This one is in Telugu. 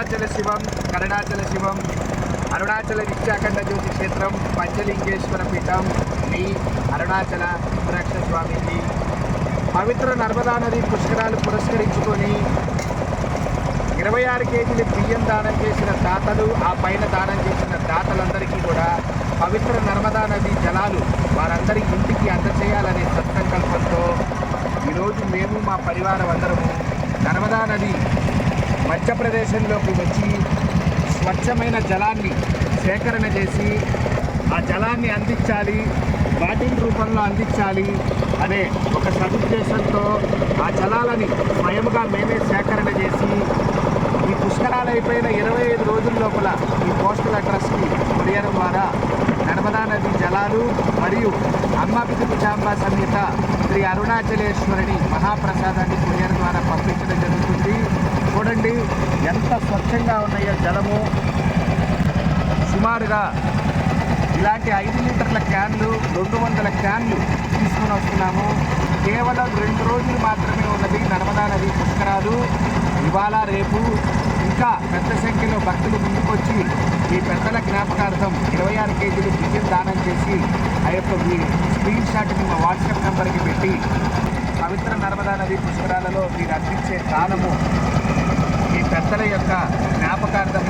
అరుణాచల శివం కరుణాచల శివం అరుణాచల నిత్యాఖండ జ్యోతి క్షేత్రం పంచలింగేశ్వర పీఠం మీ అరుణాచల రుద్రాక్ష స్వామికి పవిత్ర నర్మదా నది పుష్కరాలు పురస్కరించుకొని ఇరవై ఆరు కేజీల బియ్యం దానం చేసిన దాతలు ఆ పైన దానం చేసిన దాతలందరికీ కూడా పవిత్ర నర్మదా నది జలాలు వారందరి ఇంటికి అందచేయాలనే సత్సంకల్పంతో ఈరోజు మేము మా పరివారం అందరము నర్మదా నది మధ్యప్రదేశంలోకి వచ్చి స్వచ్ఛమైన జలాన్ని సేకరణ చేసి ఆ జలాన్ని అందించాలి బాటిల్ రూపంలో అందించాలి అనే ఒక సదుద్దేశంతో ఆ జలాలని స్వయంగా మేమే సేకరణ చేసి ఈ పుష్కరాలు అయిపోయిన ఇరవై ఐదు రోజుల లోపల ఈ పోస్టల్ అడ్రస్కి కొరియర్ ద్వారా నర్మదా నది జలాలు మరియు అమ్మపితి కుచాంబ సమేత శ్రీ అరుణాచలేశ్వరిని మహాప్రసాదాన్ని కొరియర్ ద్వారా పంపించడం జరుగుతుంది. స్వచ్ఛంగా ఉన్నాయో జలము. సుమారుగా ఇలాంటి ఐదు లీటర్ల క్యాన్లు రెండు వందల క్యాన్లు తీసుకుని వస్తున్నాము. కేవలం రెండు రోజులు మాత్రమే ఉన్నది నర్మదా నది పుష్కరాలు. ఇవాళ రేపు ఇంకా పెద్ద సంఖ్యలో భక్తులు ముందుకొచ్చి ఈ పెద్దల జ్ఞాపకార్థం ఇరవై ఆరు కేజీలు బియ్యం దానం చేసి ఆ యొక్క మీ స్క్రీన్ షాట్ని మా వాట్సాప్ నెంబర్కి పెట్టి పవిత్ర నర్మదా నది పుష్కరాలలో మీరు అందించే దానము యొక్క జ్ఞాపకార్థం